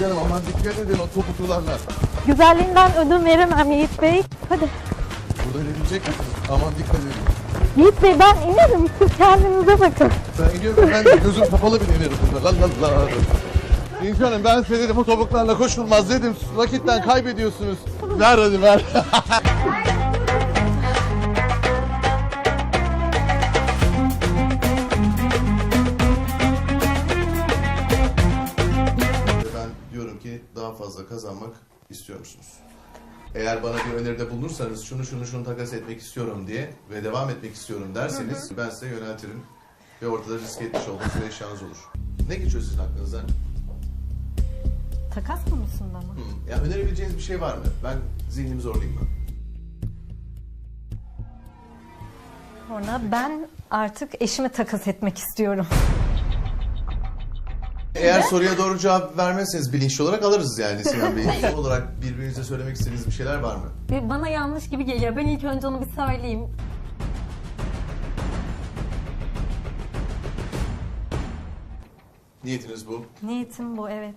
canım aman dikkat edin o topuklularla. Güzelliğinden ödün veremem Yiğit Bey. Hadi. Burada inebilecek misiniz? Aman dikkat edin. Yiğit Bey ben inerim. Siz kendinize bakın. Ben gidiyorum ben de gözüm kapalı bile inerim burada. La la la. İnci Hanım ben size dedim o topuklarla koşulmaz dedim. Vakitten kaybediyorsunuz. Ver hadi ver. ki daha fazla kazanmak istiyor musunuz? Eğer bana bir öneride bulunursanız şunu şunu şunu takas etmek istiyorum diye ve devam etmek istiyorum derseniz ben size yöneltirim ve ortada risk etmiş olduğunuz bir eşyanız olur. Ne geçiyor sizin aklınızdan? Takas konusunda mı? Hı. Ya önerebileceğiniz bir şey var mı? Ben zihnimi zorlayayım mı? Sonra ben artık eşimi takas etmek istiyorum. Eğer soruya doğru cevap vermezseniz bilinçli olarak alırız yani Sinan Bey. Son olarak birbirinize söylemek istediğiniz bir şeyler var mı? Bana yanlış gibi geliyor. Ben ilk önce onu bir söyleyeyim. Niyetiniz bu. Niyetim bu evet.